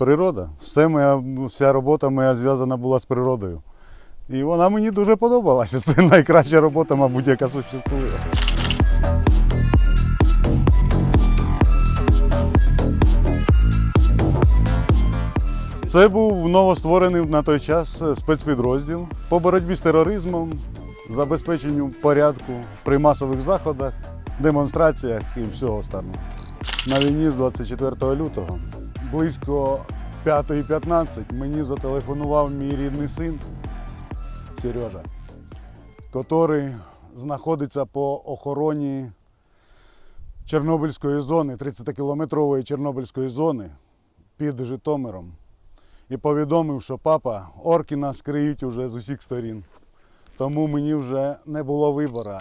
Природа. Все моя, вся робота моя зв'язана була з природою. І вона мені дуже подобалася. Це найкраща робота, мабуть, яка существує. Це був новостворений на той час е, спецпідрозділ по боротьбі з тероризмом, забезпеченню порядку при масових заходах, демонстраціях і всього останнього. На війні з 24 лютого близько 5.15 мені зателефонував мій рідний син Сережа, який знаходиться по охороні Чорнобильської зони, 30-кілометрової Чорнобильської зони під Житомиром. І повідомив, що папа, орки нас криють уже з усіх сторін. Тому мені вже не було вибору.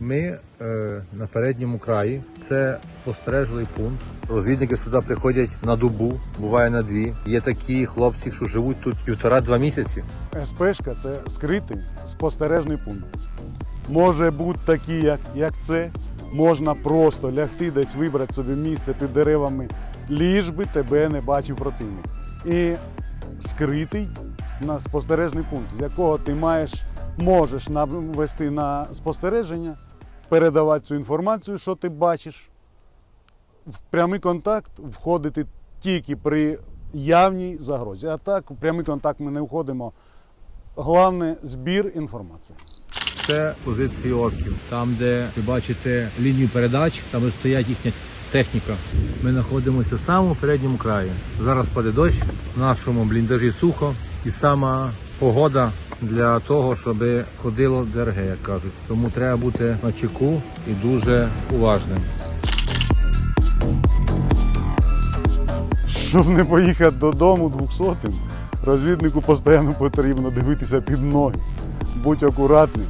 Ми е, на передньому краї. Це спостережливий пункт. Розвідники сюди приходять на добу, буває на дві. Є такі хлопці, що живуть тут півтора-два місяці. СПшка це скритий спостережний пункт. Може бути такі, як, як це. Можна просто лягти десь вибрати собі місце під деревами, ліж би тебе не бачив противник. І скритий на спостережний пункт, з якого ти маєш, можеш навести на спостереження, передавати цю інформацію, що ти бачиш. В прямий контакт входити тільки при явній загрозі. А так, в прямий контакт ми не входимо. Головне збір інформації. Це позиції орків. Там, де ви бачите лінію передач, там стоять їхня техніка. Ми знаходимося в самому передньому краї. Зараз паде дощ, в нашому бліндажі сухо і сама погода для того, щоб ходило ДРГ, як кажуть. Тому треба бути на чеку і дуже уважним. Щоб не поїхати додому двохсотим, розвіднику постійно потрібно дивитися під ноги, будь акуратним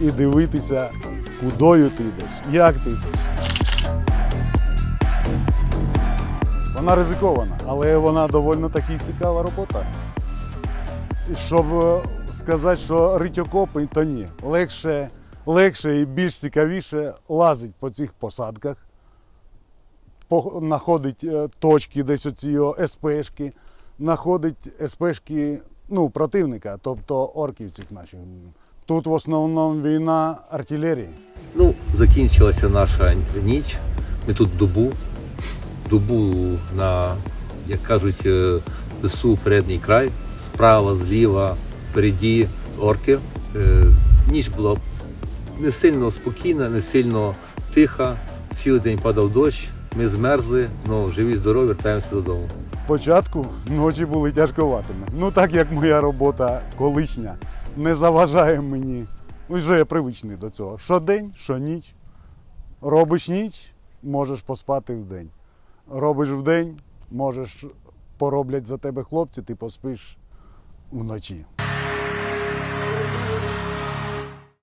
і дивитися, кудою ти йдеш, як ти йдеш. Вона ризикована, але вона доволі таки цікава робота. І щоб е, сказати, що рить окопи, то ні. Легше, легше і більш цікавіше лазить по цих посадках знаходить е, точки десь оці СПшки, знаходить СПшки ну, противника, тобто орків цих наших. Тут в основному війна артилерії. Ну, закінчилася наша ніч. Ми тут добу. Добу на, як кажуть, е, ЗСУ передній край. Справа, зліва, впереді орки. Е, Ніч була не сильно спокійна, не сильно тиха. Цілий день падав дощ. Ми змерзли, але живі, здорові, вертаємося додому. Спочатку ночі були тяжковатими. Ну так як моя робота колишня не заважає мені. Ну, вже я привичний до цього. Що день, що ніч. Робиш ніч, можеш поспати вдень. Робиш вдень, можеш пороблять за тебе хлопці, ти поспиш вночі.